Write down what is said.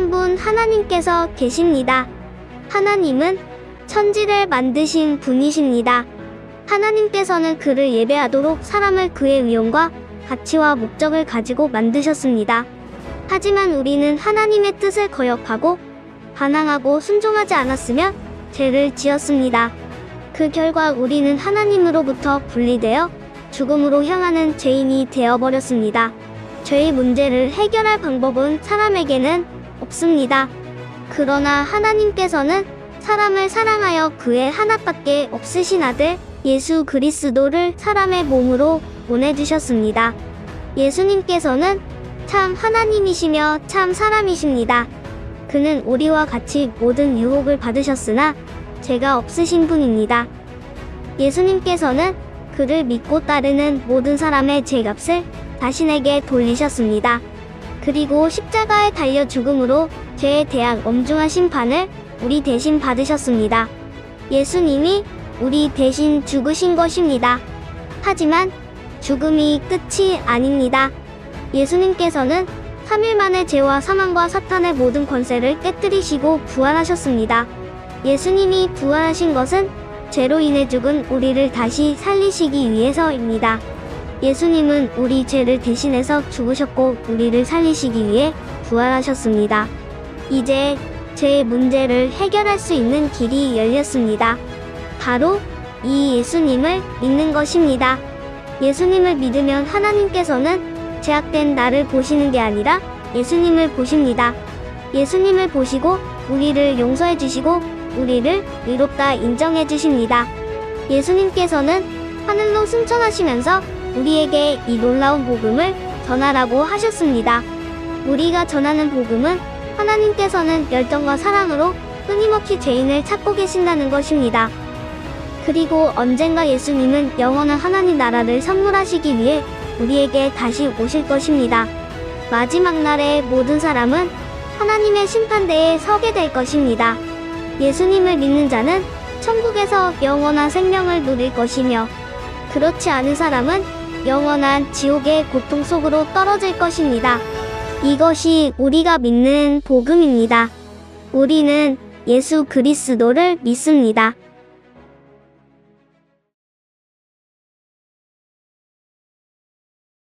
한 분 하나님께서 계십니다. 하나님은 천지를 만드신 분이십니다. 하나님께서는 그를 예배하도록 사람을 그의 위엄과 가치와 목적을 가지고 만드셨습니다. 하지만 우리는 하나님의 뜻을 거역하고 반항하고 순종하지 않았으면 죄를 지었습니다. 그 결과 우리는 하나님으로부터 분리되어 죽음으로 향하는 죄인이 되어버렸습니다. 죄의 문제를 해결할 방법은 사람에게는 없습니다. 그러나 하나님께서는 사람을 사랑하여 그의 하나밖에 없으신 아들 예수 그리스도를 사람의 몸으로 보내주셨습니다. 예수님께서는 참 하나님이시며 참 사람이십니다. 그는 우리와 같이 모든 유혹을 받으셨으나 죄가 없으신 분입니다. 예수님께서는 그를 믿고 따르는 모든 사람의 죄값을 자신에게 돌리셨습니다. 그리고 십자가에 달려 죽음으로 죄에 대한 엄중한 심판을 우리 대신 받으셨습니다. 예수님이 우리 대신 죽으신 것입니다. 하지만 죽음이 끝이 아닙니다. 예수님께서는 3일 만에 죄와 사망과 사탄의 모든 권세를 깨뜨리시고 부활하셨습니다. 예수님이 부활하신 것은 죄로 인해 죽은 우리를 다시 살리시기 위해서입니다. 예수님은 우리 죄를 대신해서 죽으셨고 우리를 살리시기 위해 부활하셨습니다. 이제 죄의 문제를 해결할 수 있는 길이 열렸습니다. 바로 이 예수님을 믿는 것입니다. 예수님을 믿으면 하나님께서는 제약된 나를 보시는 게 아니라 예수님을 보십니다. 예수님을 보시고 우리를 용서해 주시고 우리를 의롭다 인정해 주십니다. 예수님께서는 하늘로 승천하시면서 우리에게 이 놀라운 복음을 전하라고 하셨습니다. 우리가 전하는 복음은 하나님께서는 열정과 사랑으로 끊임없이 죄인을 찾고 계신다는 것입니다. 그리고 언젠가 예수님은 영원한 하나님 나라를 선물하시기 위해 우리에게 다시 오실 것입니다. 마지막 날에 모든 사람은 하나님의 심판대에 서게 될 것입니다. 예수님을 믿는 자는 천국에서 영원한 생명을 누릴 것이며 그렇지 않은 사람은 영원한 지옥의 고통 속으로 떨어질 것입니다. 이것이 우리가 믿는 복음입니다. 우리는 예수 그리스도를 믿습니다.